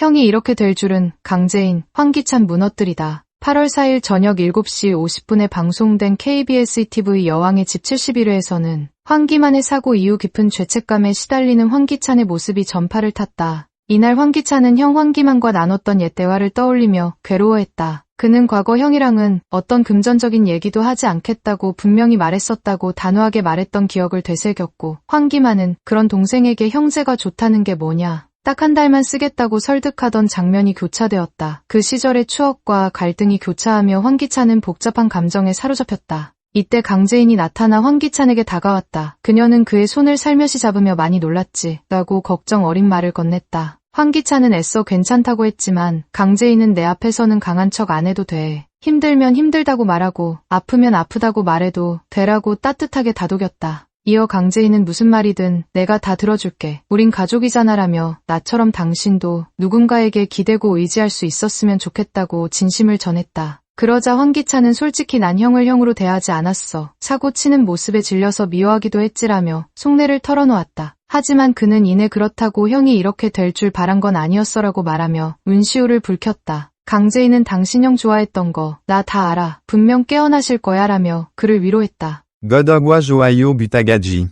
형이 이렇게 될 줄은 강재인, 황기찬 무너뜨리다. 8월 4일 저녁 7시 50분에 방송된 KBS TV 여왕의 집 71회에서는 황기만의 사고 이후 깊은 죄책감에 시달리는 황기찬의 모습이 전파를 탔다. 이날 황기찬은 형 황기만과 나눴던 옛 대화를 떠올리며 괴로워했다. 그는 과거 형이랑은 어떤 금전적인 얘기도 하지 않겠다고 분명히 말했었다고 단호하게 말했던 기억을 되새겼고 황기만은 그런 동생에게 형제가 좋다는 게 뭐냐. 딱 한 달만 쓰겠다고 설득하던 장면이 교차되었다. 그 시절의 추억과 갈등이 교차하며 황기찬은 복잡한 감정에 사로잡혔다. 이때 강재인이 나타나 황기찬에게 다가왔다. 그녀는 그의 손을 살며시 잡으며 많이 놀랐지. 라고 걱정 어린 말을 건넸다. 황기찬은 애써 괜찮다고 했지만 강재인은 내 앞에서는 강한 척 안 해도 돼. 힘들면 힘들다고 말하고 아프면 아프다고 말해도 되라고 따뜻하게 다독였다. 이어 강재인은 무슨 말이든 내가 다 들어줄게. 우린 가족이잖아라며 나처럼 당신도 누군가에게 기대고 의지할 수 있었으면 좋겠다고 진심을 전했다. 그러자 황기찬은 솔직히 난 형을 형으로 대하지 않았어. 사고 치는 모습에 질려서 미워하기도 했지라며 속내를 털어놓았다. 하지만 그는 이내 그렇다고 형이 이렇게 될 줄 바란 건 아니었어라고 말하며 운시우를 불켰다. 강재인은 당신 형 좋아했던 거 나 다 알아. 분명 깨어나실 거야 라며 그를 위로했다. Godowa's Ohio Butagaji